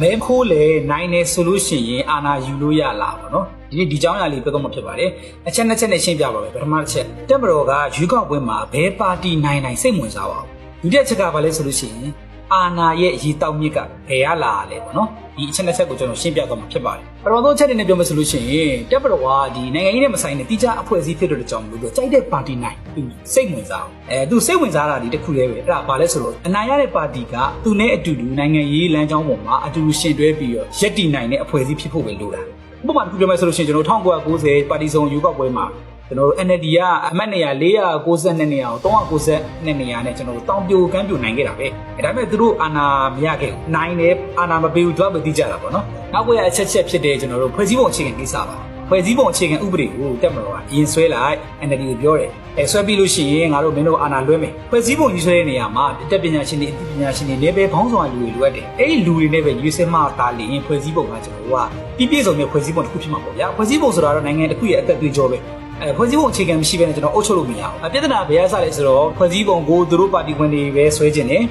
မဲခိုးလေနိုင်နေဆိုလို့ရှိရင်အာနာယူလို့ရလားပေါ့နော်ဒီနေ့ဒီကြောင်းအရာလေးပြောတော့မှဖြစ်ပါတယ်အချက်နှစ်ချက်နဲ့ရှင်းပြပါမယ်ပထမတစ်ချက်တက်မတော်ကရွေးကောက်ပွဲမှာဘဲပါတီနိုင်နိုင်စိတ်ဝင်စားပါဘူးဒုတိယချက်ကဘာလဲဆိုလို့ရှိရင် အာနာရဲ့အရေးတောက်မြစ်ကဘယ်ရလာလဲပေါ့နော်ဒီအချက်နှစ်ချက်ကိုကျွန်တော်ရှင်းပြတော့မှဖြစ်ပါတယ်ပထမဆုံးအချက်တွေနဲ့ပြောမယ်ဆိုလို့ရှိရင်တက်မတော်ကဒီနိုင်ငံရေးနဲ့မဆိုင်တဲ့တိကျအဖွဲ့အစည်းဖြစ်တဲ့ကြောင့်လို့ပြောကြိုက်တဲ့ပါတီနိုင်သူစိတ်ဝင်စားအောင်အဲသူစိတ်ဝင်စားတာဒီတစ်ခုတည်းပဲအဲ့ဒါဘာလဲဆိုတော့အနိုင်ရတဲ့ပါတီကသူနဲ့အတူတူနိုင်ငံရေးလမ်းကြောင်းပေါ်မှာအတူတူရှင်တွဲပြီးတော့ရက်တည်နိုင်တဲ့အဖွဲ့အစည်းဖြစ်ဖို့ပဲလိုတာဥပမာတစ်ခုပြောမယ်ဆိုလို့ရှိရင်ကျွန်တော်1990ပါတီစုံယူကောက်ပွဲမှာ ကျွန်တော်တို့ NLD ကအမတ်နေရာ492နေရာကို392နေရာနဲ့ကျွန်တော်တို့တောင်ပြိုကမ်းပြိုနိုင်ခဲ့တာပဲအဲဒါပေမဲ့သူတို့အာဏာမရခဲ့ဘူးနိုင်တယ်အာဏာမပေးဘူးသူကပဲသိကြတာပေါ့နော်နောက်ပွဲအချက်ချက်ဖြစ်တဲ့ကျွန်တော်တို့ဖွဲ့စည်းပုံအခြေခံကိစ္စပါဖွဲ့စည်းပုံအခြေခံဥပဒေကိုတက်မတော်ကအရင်ဆွဲလိုက် NLD ကိုပြောတယ်အဲဆွဲပြီးလို့ရှိရင်ငါတို့မင်းတို့အာဏာလွှဲမယ်ဖွဲ့စည်းပုံကြီးဆွဲတဲ့နေရာမှာတက်ပညာရှင်တွေအသိပညာရှင်တွေနေပဲဘောင်းဆောင်လူတွေလိုအပ်တယ်အဲ့ဒီလူတွေနဲ့ပဲရွေးစဲမှတာလရင်ဖွဲ့စည်းပုံကကျွန်တော်တို့ကပြည့်ပြည့်စုံတဲ့ဖွဲ့စည်းပုံတစ်ခုဖြစ်မှာပေါ့ဗျာဖွဲ့စည်းပုံဆိုတာတော့နိုင်ငံတစ်ခုရဲ့အသက်သွေးကြောပဲ အဲဖွဲ့စည်းပုံအခြေခံမရှိဘဲနဲ့ကျွန်တော်အုပ်ချုပ်လို့မရဘူးအပြဿနာဘယ်ရစလဲဆိုတော့ဖွဲ့စည်းပုံကိုသူတို့ပါတီဝင်တွေပဲဆွဲခြင်းတယ်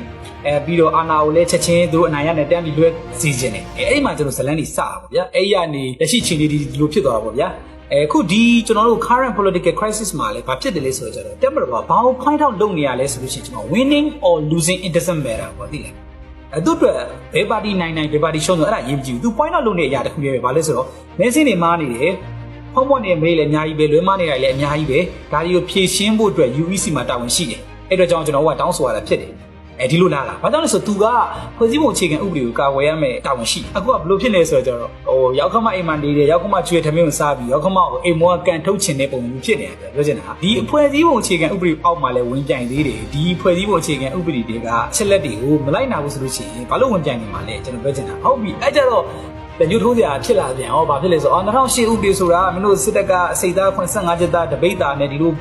အဲပြီးတော့အာဏာကိုလည်းချက်ချင်းသူတို့အနိုင်ရနဲ့တန်းပြီးလွှဲစီခြင်းတယ်အဲအဲ့ဒီမှာကျွန်တော်ဇလန်းကြီးစတာပေါ့ဗျာအဲ့ဒီကနေလက်ရှိချိန်လေးဒီလိုဖြစ်သွားတာပေါ့ဗျာအဲခုဒီကျွန်တော်တို့ current political crisis မှာလည်းဘာဖြစ်တယ်လဲဆိုတော့ကျတော့တက်မတော်ကဘာကို point out လုပ်နေရလဲဆိုလို့ရှိရင်ကျွန်တော် winning or losing it doesn't matter ပေါ့သိလားအဲသူတို့ဘယ်ပါတီနိုင်နိုင်ဘယ်ပါတီရှုံးဆိုအဲ့ဒါရေးမကြည့်ဘူးသူ point out လုပ်နေတဲ့အရာတစ်ခုတည်းပဲဘာလဲဆိုတော့မဲစင်းတွေမားနေတယ် ဖုံးပွက်နေမေးလည်းအများကြီးပဲလွဲမနေတာလည်းအများကြီးပဲဒါတွေကိုဖြည့်ရှင်းဖို့အတွက် UEC မှာတာဝန်ရှိတယ်အဲ့တော့ကြောင့်ကျွန်တော်ကတောင်းဆိုရတာဖြစ်တယ်အဲဒီလိုလားလားဘာကြောင့်လဲဆိုသူကဖွဲ့စည်းပုံအခြေခံဥပဒေကိုကာကွယ်ရမယ်တာဝန်ရှိအခုကဘလို့ဖြစ်နေဆိုတော့ဟိုရောက်ခမအိမ်မှာနေတယ်ရောက်ခမကျွေးထမင်းကိုစားပြီးရောက်ခမကိုအိမ်မောကကန်ထုတ်ချင်တဲ့ပုံမျိုးဖြစ်နေတယ်ပြောချင်တာဒီအဖွဲ့စည်းပုံအခြေခံဥပဒေအောက်မှာလည်းဝင်ပြိုင်သေးတယ်ဒီအဖွဲ့စည်းပုံအခြေခံဥပဒေတွေကချက်လက်တွေကိုမလိုက်နာဘူးဆိုလို့ရှိရင်ဘာလို့ဝင်ပြိုင်နေမှာလဲကျွန်တော်ပြောချင်တာဟုတ်ပြီအဲကြတော့ တညှို့ထိုးစရာဖြစ်လာပြန်ဟောဘာဖြစ်လဲဆိုတော့2008ဥပဒေဆိုတာမင်းတို့စစ်တပ်ကအစိတ်သား85ချက်သားတပိတ်သားနဲ့ဒီလို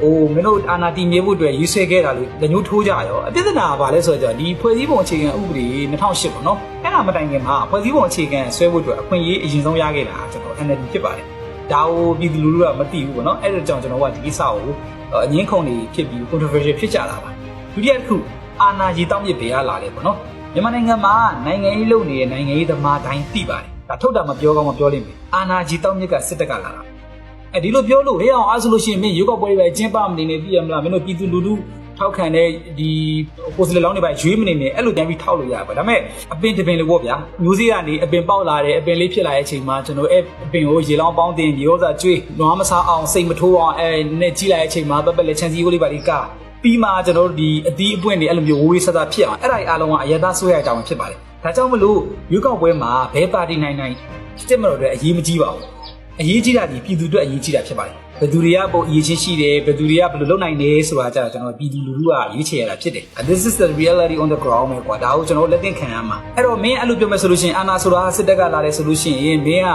ဟိုမင်းတို့အာနာတီမြေဖို့အတွက်ရေးဆွဲခဲ့တာလို့တညှို့ထိုးကြရောအပြစ်ဒနာကဘာလဲဆိုတော့ဒီဖွဲ့စည်းပုံအခြေခံဥပဒေ2008ပေါ့နော်အဲ့ဒါမတိုင်ခင်မှာဖွဲ့စည်းပုံအခြေခံဆွဲဖို့အတွက်အခွင့်အရေးအရင်ဆုံးရခဲ့တာကျွန်တော် NLD ဖြစ်ပါတယ်ဒါကိုပြည်သူလူထုကမသိဘူးပေါ့နော်အဲ့ဒါကြောင့်ကျွန်တော်ကဒီကိစ္စကိုအငင်းခုန်နေဖြစ်ပြီး controversial ဖြစ်ကြတာပါဒုတိယတစ်ခုအာနာရီတောင်းမြစ်ပေးရလာတယ်ပေါ့နော် မြန်မာနိုင်ငံမှာနိုင်ငံရေးလုပ်နေတဲ့နိုင်ငံရေးသမားတိုင်းသိပါတယ်ဒါထုတ်တာမပြောကောင်းမပြောလိမ့်မယ်အာနာကြီးတောင်းမြစ်ကစစ်တပ်ကလာတာအဲဒီလိုပြောလို့ဟဲ့အောင်အားဆိုလို့ရှိရင်မင်းရုပ်ောက်ပွဲတွေပဲကျင်းပမနေနဲ့သိရမလားမင်းတို့ပြည်သူလူထုထောက်ခံတဲ့ဒီကိုယ်စလေလောင်းတွေပဲရွေးမနေနဲ့အဲ့လိုတန်းပြီးထောက်လို့ရပါဒါပေမဲ့အပင်တပင်လို့ပေါ့ဗျာမျိုးစေ့ကနေအပင်ပေါက်လာတယ်အပင်လေးဖြစ်လာတဲ့အချိန်မှာကျွန်တော်အဲ့အပင်ကိုရေလောင်းပေါင်းတင်ဒီဥစ္စာကျွေးနွားမစားအောင်စိတ်မထိုးအောင်အဲနဲ့ကြီးလိုက်တဲ့အချိန်မှာပက်ပက်လက်ချန်စီကိုလေးပါဒီက ပြီးမှကျွန်တော်တို့ဒီအသီးအပွင့်တွေအဲ့လိုမျိုးဝေးဝေးဆဆဖြစ်အောင်အဲ့ဒါကြီးအားလုံးကအရသာဆွဲရတောင်းဖြစ်ပါတယ်ဒါကြောင့်မလို့ရွေးကောက်ပွဲမှာဘဲပါတီနိုင်နိုင်စစ်မတော်တွေအရေးမကြီးပါဘူးအရေးကြီးတာဒီပြည်သူအတွက်အရေးကြီးတာဖြစ်ပါတယ်ဘယ်သူတွေကပုံအရေးချင်းရှိတယ်ဘယ်သူတွေကဘယ်လိုလုပ်နိုင်လဲဆိုတာကြတော့ကျွန်တော်ပြည်သူလူထုကရွေးချယ်ရတာဖြစ်တယ် this is the reality on the ground ပဲကွာဒါကိုကျွန်တော်လက်သင့်ခံရမှာအဲ့တော့မင်းအဲ့လိုပြောမယ်ဆိုလို့ရှိရင်အာနာဆိုတာစစ်တပ်ကလာတယ်ဆိုလို့ရှိရင်မင်းက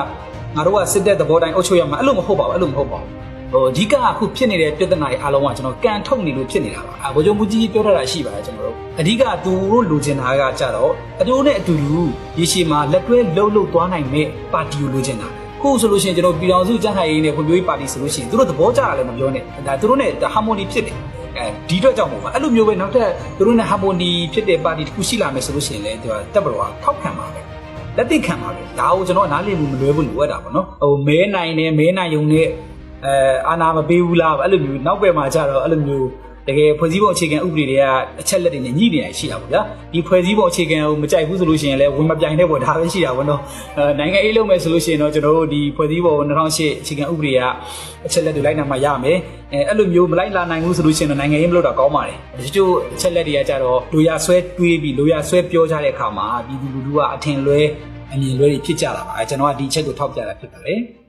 ငါတို့ကစစ်တပ်သဘောတိုင်းအုပ်ချုပ်ရမှာအဲ့လိုမဟုတ်ပါဘူးအဲ့လိုမဟုတ်ပါဘူး ဟိုအဓိကအခုဖြစ်နေတဲ့ပြဿနာတွေအားလုံးကကျွန်တော်ကန်ထုတ်နေလို့ဖြစ်နေတာပါအဘိုးချုပ်မူကြီးပြောထားတာရှိပါတယ်ကျွန်တော်တို့အဓိကသူတို့လိုချင်တာကကြတော့အတူနဲ့အတူတူရေရှည်မှာလက်တွဲလှုပ်လှုပ်သွားနိုင်မဲ့ပါတီကိုလိုချင်တာခုဆိုလို့ရှိရင်ကျွန်တော်ပြည်တော်စုကြမ်းခိုင်ရေးနဲ့ဖွံ့ဖြိုးရေးပါတီဆိုလို့ရှိရင်သူတို့သဘောကျတာလည်းမပြောနဲ့ဒါသူတို့နဲ့ဟာမိုနီဖြစ်တယ်အဲဒီတော့ကြောင့်ပေါ့ကွာအဲ့လိုမျိုးပဲနောက်ထပ်သူတို့နဲ့ဟာမိုနီဖြစ်တဲ့ပါတီတစ်ခုရှိလာမယ်ဆိုလို့ရှိရင်လည်းသူကတက်ဘလောကထောက်ခံပါပဲလက်သိခံပါပဲဒါကိုကျွန်တော်နားလည်မှုမလွဲဘူးလိုအပ်တာပေါ့နော်ဟိုမဲနိုင်တယ်မဲနိုင်ုံနဲ့ အဲအာနာမပေးဘူးလားအဲ့လိုမျိုးနောက်ပဲမှာကြတော့အဲ့လိုမျိုးတကယ်ဖွဲ့စည်းပုံအခြေခံဥပဒေတွေကအချက်လက်တွေနဲ့ညှိနေရရှိတာပေါ့ဗျာဒီဖွဲ့စည်းပုံအခြေခံကိုမကြိုက်ဘူးဆိုလို့ရှိရင်လည်းဝင်မပြိုင်တဲ့ပေါ်ဒါပဲရှိတာပေါ့နော်အဲနိုင်ငံရေးလုပ်မယ်ဆိုလို့ရှိရင်တော့ကျွန်တော်တို့ဒီဖွဲ့စည်းပုံ2008အခြေခံဥပဒေကအချက်လက်တွေလိုက်နာမှရမယ်အဲအဲ့လိုမျိုးမလိုက်လာနိုင်ဘူးဆိုလို့ရှိရင်တော့နိုင်ငံရေးမလုပ်တာကောင်းပါတယ်ဒီချို့အချက်လက်တွေကကြတော့လိုရဆွဲတွေးပြီးလိုရဆွဲပြောကြတဲ့အခါမှာပြည်သူလူထုကအထင်လွဲအမြင်လွဲတွေဖြစ်ကြတာပါအဲကျွန်တော်ကဒီအချက်ကိုထောက်ပြတာဖြစ်ပါတယ်